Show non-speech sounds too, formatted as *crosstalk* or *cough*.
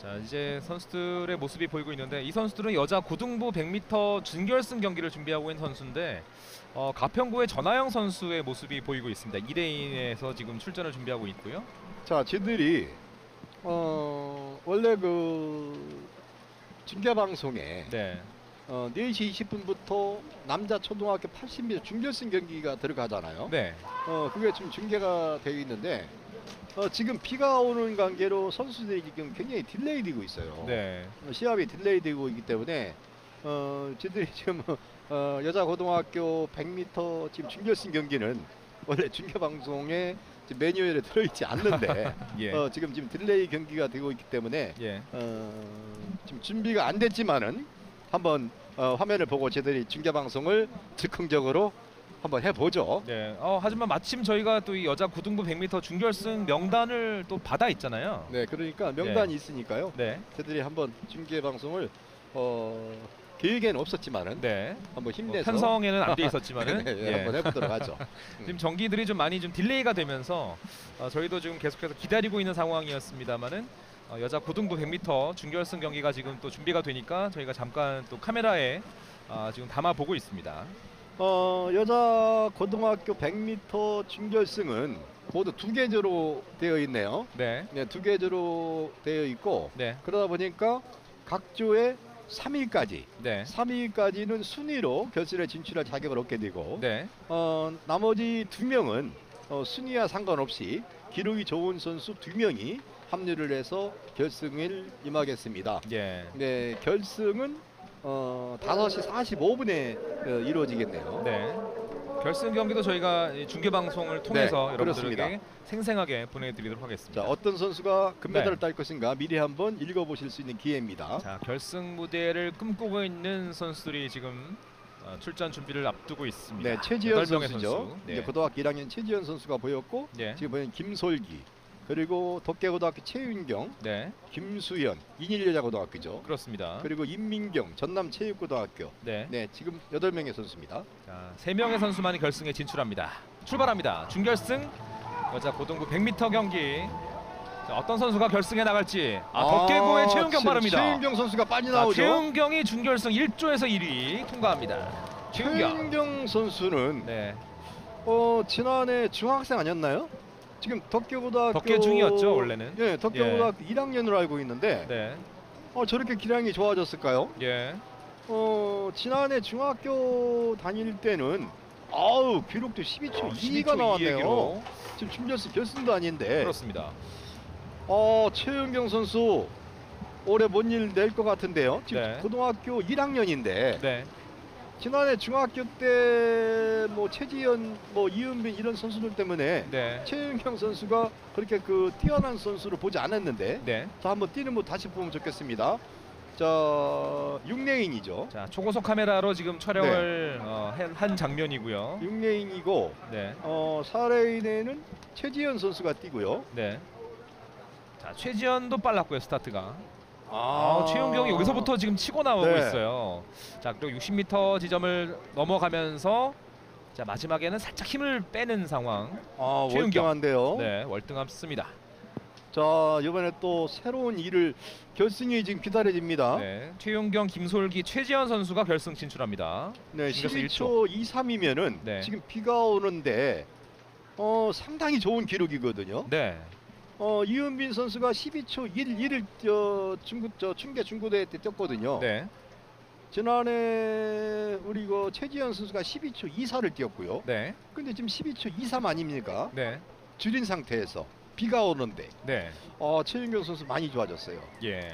자 이제 선수들의 모습이 보이고 있는데 이 선수들은 여자 고등부 100m 준결승 경기를 준비하고 있는 선수인데 어, 가평구의 전하영 선수의 모습이 보이고 있습니다. 2레인에서 지금 출전을 준비하고 있고요. 자, 쟤들이 어, 원래 그 중계 방송에 네, 어, 4시 20분부터 남자 초등학교 80m 중결승 경기가 들어가잖아요. 네, 어, 그게 지금 중계가 되어 있는데 어, 지금 비가 오는 관계로 선수들이 지금 굉장히 딜레이 되고 있어요. 네, 어, 시합이 딜레이 되고 있기 때문에 어, 저들이 *laughs* 지금 어, 여자 고등학교 100m 지금 중결승 경기는 원래 중계 방송에 매뉴얼에 들어있지 않는데 *laughs* 예, 어, 지금 지금 딜레이 경기가 되고 있기 때문에 예, 어, 지금 준비가 안 됐지만은 한번 어, 화면을 보고 저들이 중계 방송을 즉흥적으로 한번 해보죠. 네. 어, 하지만 마침 저희가 또 이 여자 고등부 100m 준결승 명단을 또 받아 있잖아요. 네, 그러니까 명단이 있으니까요. 네, 저들이 한번 중계 방송을 어, 계획에는 없었지만은 네. 한번 뭐 힘내서 편성에는 안 돼 *laughs* 있었지만은 네, 예. 한번 해보도록 하죠. *laughs* 지금 전기들이 좀 많이 좀 딜레이가 되면서 어, 저희도 지금 계속해서 기다리고 있는 상황이었습니다만은 어, 여자 고등부 100m 준결승 경기가 지금 또 준비가 되니까 저희가 잠깐 또 카메라에 아, 지금 담아 보고 있습니다. 어, 여자 고등학교 100m 준결승은 모두 두 계조로 되어 있네요. 네, 네, 두 계조로 되어 있고 네, 그러다 보니까 각 조에 3위까지, 네, 3위까지는 순위로 결승에 진출할 자격을 얻게 되고 네, 어, 나머지 두 명은 어, 순위와 상관없이 기록이 좋은 선수 두 명이 합류를 해서 결승을 임하겠습니다. 예, 네, 결승은 어, 5시 45분에 어, 이루어지겠네요. 네. 결승 경기도 저희가 이 중계 방송을 통해서 네, 여러분들에게 그렇습니다. 생생하게 보내드리도록 하겠습니다. 자, 어떤 선수가 금메달을 네. 딸 것인가 미리 한번 읽어보실 수 있는 기회입니다. 자 결승 무대를 꿈꾸고 있는 선수들이 지금 어, 출전 준비를 앞두고 있습니다. 네, 최지현 선수죠. 선수. 네. 이제 고등학교 1학년 최지현 선수가 보였고 네. 지금 보면 김솔기 그리고 덕계고등학교 최윤경, 네, 김수현 인일여자고등학교죠. 그렇습니다. 그리고 임민경 전남체육고등학교. 네, 네, 지금 여덟 명의 선수입니다. 자, 세 명의 선수만이 결승에 진출합니다. 출발합니다. 준결승 여자 고등부 100m 경기. 자, 어떤 선수가 결승에 나갈지. 아, 덕계고의 최은경 최- 빠릅니다. 최윤경 선수가 빨리 자, 나오죠. 최은경이 준결승 1조에서 1위 통과합니다. 최은경. 최윤경 선수는 네, 어, 지난해 중학생 아니었나요? 지금 덕계고등학교 덕계 중이었죠, 원래는. 네, 덕계고등학교 1학년으로 알고 있는데 네, 어, 저렇게 기량이 좋아졌을까요? 예, 어, 지난해 중학교 다닐 때는 아우 기록도 12초 2가 나왔네요. 기록. 지금 준결승 결승도 아닌데. 그렇습니다. 어, 최은경 선수 올해 뭔 일 낼 것 같은데요. 지금 네. 고등학교 1학년인데 네, 지난해 중학교 때 뭐 최지현, 뭐 이은빈 이런 선수들 때문에 네, 최은경 선수가 그렇게 그 뛰어난 선수를 보지 않았는데 네. 자 한번 뛰는 모 다시 보면 좋겠습니다. 자 6레인이죠. 자 초고속 카메라로 지금 촬영을 네. 어, 한- 한 장면이고요. 6레인이고 네, 어 4레인에는 최지현 선수가 뛰고요. 네. 자 최지현도 빨랐고요 스타트가. 아, 아, 최윤경이 여기서부터 지금 치고 나오고 네. 있어요. 자 그리고 60m 지점을 넘어가면서 자 마지막에는 살짝 힘을 빼는 상황. 아. 월등한데요. 네 월등합습니다. 자 이번에 또 새로운 일을 결승이 지금 기다려집니다. 네 최윤경, 김솔기, 최지현 선수가 결승 진출합니다. 네, 중결승 12초 23이면은 네. 지금 비가 오는데 어 상당히 좋은 기록이거든요. 네, 어 이은빈 선수가 12초 11을 저 중구 저 중계 중고대 때 뛰었거든요. 네, 지난해 우리 그 최지현 선수가 12초 24를 뛰었고요. 네, 근데 지금 12초 23 아닙니까? 네, 줄인 상태에서 비가 오는데 네. 어 최윤경 선수 많이 좋아졌어요. 예.